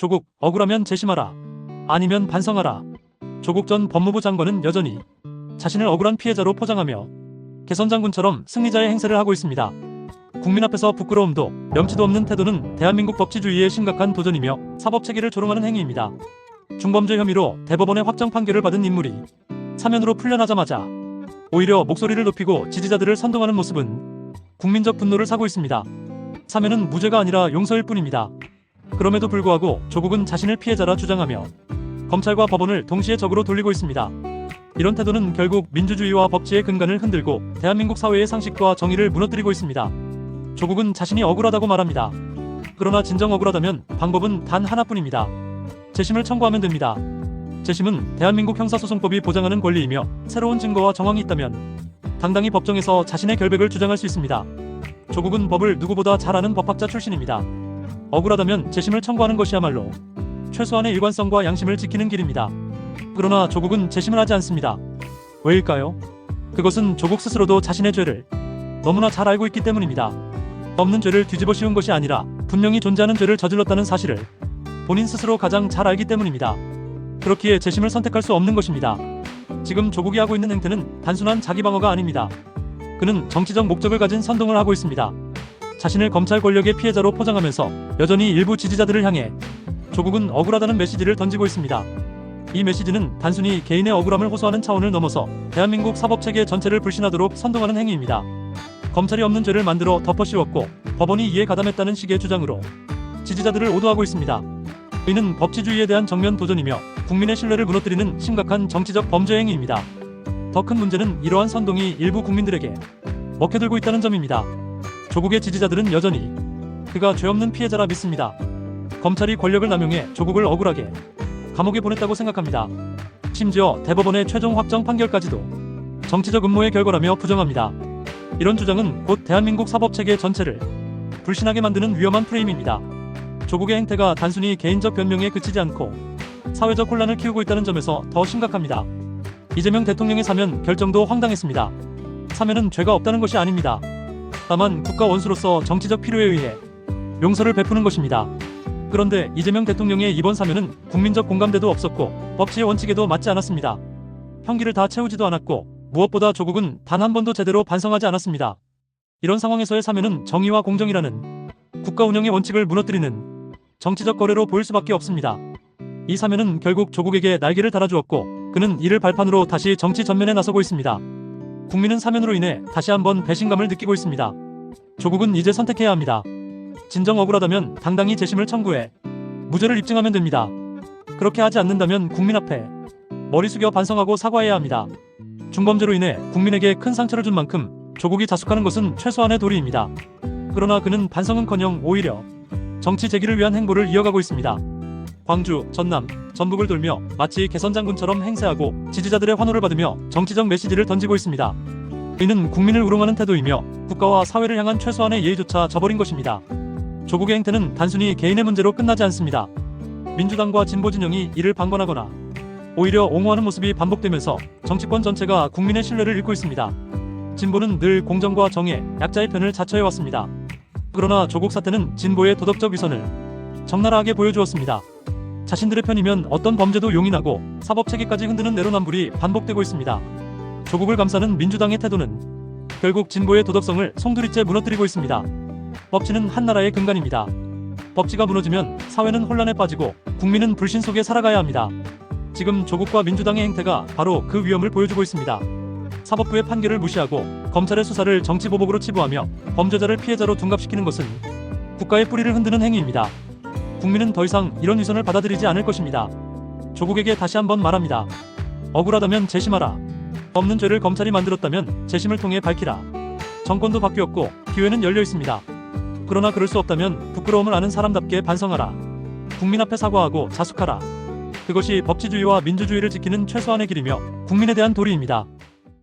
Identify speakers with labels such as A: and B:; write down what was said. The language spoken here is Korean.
A: 조국 억울하면 재심하라. 아니면 반성하라. 조국 전 법무부 장관은 여전히 자신을 억울한 피해자로 포장하며 개선 장군처럼 승리자의 행세를 하고 있습니다. 국민 앞에서 부끄러움도 염치도 없는 태도는 대한민국 법치주의의 심각한 도전이며 사법 체계를 조롱하는 행위입니다. 중범죄 혐의로 대법원의 확정 판결을 받은 인물이 사면으로 풀려나자마자 오히려 목소리를 높이고 지지자들을 선동하는 모습은 국민적 분노를 사고 있습니다. 사면은 무죄가 아니라 용서일 뿐입니다. 그럼에도 불구하고 조국은 자신을 피해자라 주장하며 검찰과 법원을 동시에 적으로 돌리고 있습니다. 이런 태도는 결국 민주주의와 법치의 근간을 흔들고 대한민국 사회의 상식과 정의를 무너뜨리고 있습니다. 조국은 자신이 억울하다고 말합니다. 그러나 진정 억울하다면 방법은 단 하나뿐입니다. 재심을 청구하면 됩니다. 재심은 대한민국 형사소송법이 보장하는 권리이며 새로운 증거와 정황이 있다면 당당히 법정에서 자신의 결백을 주장할 수 있습니다. 조국은 법을 누구보다 잘 아는 법학자 출신입니다. 억울하다면 재심을 청구하는 것이야말로 최소한의 일관성과 양심을 지키는 길입니다. 그러나 조국은 재심을 하지 않습니다. 왜일까요? 그것은 조국 스스로도 자신의 죄를 너무나 잘 알고 있기 때문입니다. 없는 죄를 뒤집어 씌운 것이 아니라 분명히 존재하는 죄를 저질렀다는 사실을 본인 스스로 가장 잘 알기 때문입니다. 그렇기에 재심을 선택할 수 없는 것입니다. 지금 조국이 하고 있는 행태는 단순한 자기 방어가 아닙니다. 그는 정치적 목적을 가진 선동을 하고 있습니다. 자신을 검찰 권력의 피해자로 포장하면서 여전히 일부 지지자들을 향해 조국은 억울하다는 메시지를 던지고 있습니다. 이 메시지는 단순히 개인의 억울함을 호소하는 차원을 넘어서 대한민국 사법체계 전체를 불신하도록 선동하는 행위입니다. 검찰이 없는 죄를 만들어 덮어씌웠고 법원이 이에 가담했다는 식의 주장으로 지지자들을 오도하고 있습니다. 이는 법치주의에 대한 정면 도전이며 국민의 신뢰를 무너뜨리는 심각한 정치적 범죄 행위입니다. 더 큰 문제는 이러한 선동이 일부 국민들에게 먹혀들고 있다는 점입니다. 조국의 지지자들은 여전히 그가 죄 없는 피해자라 믿습니다. 검찰이 권력을 남용해 조국을 억울하게 감옥에 보냈다고 생각합니다. 심지어 대법원의 최종 확정 판결까지도 정치적 음모의 결과라며 부정합니다. 이런 주장은 곧 대한민국 사법체계 전체를 불신하게 만드는 위험한 프레임입니다. 조국의 행태가 단순히 개인적 변명에 그치지 않고 사회적 혼란을 키우고 있다는 점에서 더 심각합니다. 이재명 대통령의 사면 결정도 황당했습니다. 사면은 죄가 없다는 것이 아닙니다. 다만 국가 원수로서 정치적 필요에 의해 용서를 베푸는 것입니다. 그런데 이재명 대통령의 이번 사면은 국민적 공감대도 없었고 법치의 원칙에도 맞지 않았습니다. 형기를 다 채우지도 않았고 무엇보다 조국은 단 한 번도 제대로 반성하지 않았습니다. 이런 상황에서의 사면은 정의와 공정이라는 국가 운영의 원칙을 무너뜨리는 정치적 거래로 보일 수밖에 없습니다. 이 사면은 결국 조국에게 날개를 달아주었고 그는 이를 발판으로 다시 정치 전면에 나서고 있습니다. 국민은 사면으로 인해 다시 한번 배신감을 느끼고 있습니다. 조국은 이제 선택해야 합니다. 진정 억울하다면 당당히 재심을 청구해 무죄를 입증하면 됩니다. 그렇게 하지 않는다면 국민 앞에 머리 숙여 반성하고 사과해야 합니다. 중범죄로 인해 국민에게 큰 상처를 준 만큼 조국이 자숙하는 것은 최소한의 도리입니다. 그러나 그는 반성은커녕 오히려 정치 재기를 위한 행보를 이어가고 있습니다. 광주, 전남, 전북을 돌며 마치 개선 장군처럼 행세하고 지지자들의 환호를 받으며 정치적 메시지를 던지고 있습니다. 이는 국민을 우롱하는 태도이며 국가와 사회를 향한 최소한의 예의조차 저버린 것입니다. 조국의 행태는 단순히 개인의 문제로 끝나지 않습니다. 민주당과 진보 진영이 이를 방관하거나 오히려 옹호하는 모습이 반복되면서 정치권 전체가 국민의 신뢰를 잃고 있습니다. 진보는 늘 공정과 정의, 약자의 편을 자처해왔습니다. 그러나 조국 사태는 진보의 도덕적 위선을 적나라하게 보여주었습니다. 자신들의 편이면 어떤 범죄도 용인하고 사법 체계까지 흔드는 내로남불이 반복되고 있습니다. 조국을 감싸는 민주당의 태도는 결국 진보의 도덕성을 송두리째 무너뜨리고 있습니다. 법치는 한 나라의 근간입니다. 법치가 무너지면 사회는 혼란에 빠지고 국민은 불신 속에 살아가야 합니다. 지금 조국과 민주당의 행태가 바로 그 위험을 보여주고 있습니다. 사법부의 판결을 무시하고 검찰의 수사를 정치보복으로 치부하며 범죄자를 피해자로 둔갑시키는 것은 국가의 뿌리를 흔드는 행위입니다. 국민은 더 이상 이런 위선을 받아들이지 않을 것입니다. 조국에게 다시 한번 말합니다. 억울하다면 재심하라. 없는 죄를 검찰이 만들었다면 재심을 통해 밝히라. 정권도 바뀌었고 기회는 열려 있습니다. 그러나 그럴 수 없다면 부끄러움을 아는 사람답게 반성하라. 국민 앞에 사과하고 자숙하라. 그것이 법치주의와 민주주의를 지키는 최소한의 길이며 국민에 대한 도리입니다.